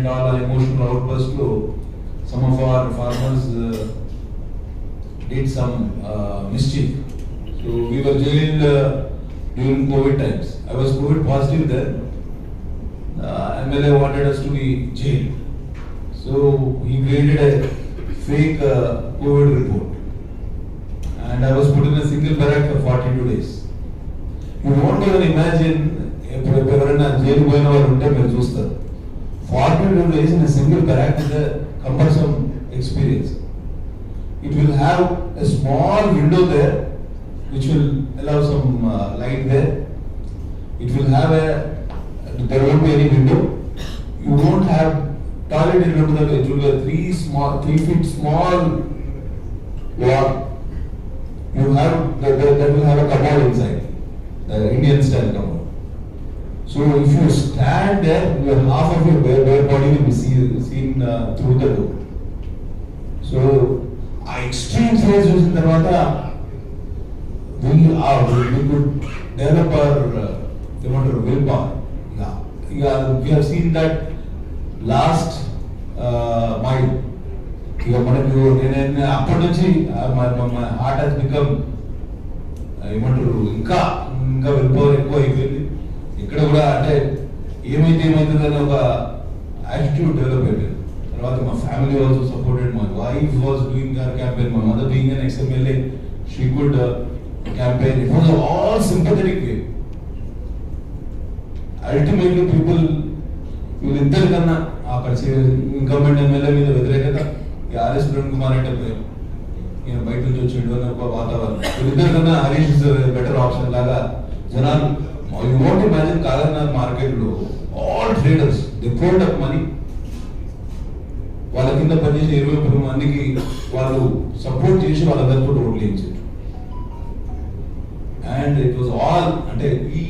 and all our emotional outbursts to some of our farmers uh, did some uh, mischief. So we were jailed uh, during COVID times. I was COVID positive then. Uh, MLA wanted us to be jailed. So he created a fake uh, COVID report. And I was put in a single barrack for 42 days. You won't even imagine ఇప్పుడు ఎవరైనా jail పోయిన వాళ్ళు ఉంటే మీరు చూస్తారు quantitative lies in a single correct is a cumbersome experience. It will have a small window there which will allow some uh, light there. It will have a, there won't be any window. You won't have toilet in the of it will be a three, small, three feet small wall. You have, that, that, that will have a cupboard inside, the Indian style cupboard. So if you stand there, your half of your bare, bare body will be seen, seen uh, through the door. So ఆ extreme phase చూసిన తర్వాత we are we could develop our uh, ఏమంటారు will power ఇక ఇక we have seen that last mile ఇక మనకు నేను నేను అప్పటి నుంచి మై హార్ట్ హాస్ బికమ్ ఏమంటారు ఇంకా ఇంకా విల్ పవర్ ఎక్కువ అయిపోయింది ఏమైతుంది అనే ఒక యాటిట్యూడ్ డెవలప్ అయిపోయింది తర్వాత మా family also supported my wife was doing her campaign my mother being an ex MLA she could campaign it was all sympathetic way ultimately people వీళ్ళిద్దరి కన్నా అక్కడ ఇన్కంబెంట్ ఎమ్మెల్యే మీద వ్యతిరేకత ఈ ఆర్ఎస్ కిరణ్ కుమార్ అంటే పోయాం ఈయన బయట నుంచి వచ్చిండు అని ఒక వాతావరణం వీళ్ళిద్దరి కన్నా హరీష్ ఇస్ బెటర్ ఆప్షన్ లాగా జనాలు యూ వాంట్ ఇమాజిన్ కాదన్నారు మార్కెట్లో all traders the polled up money వాళ్ళ కింద పనిచేసే ఇరవై ముప్పై మందికి వాళ్ళు సపోర్ట్ చేసి వాళ్ళందరితో ఓట్లు వేయించారు. అండ్ ఇట్ వాజ్ ఆల్ అంటే ఈ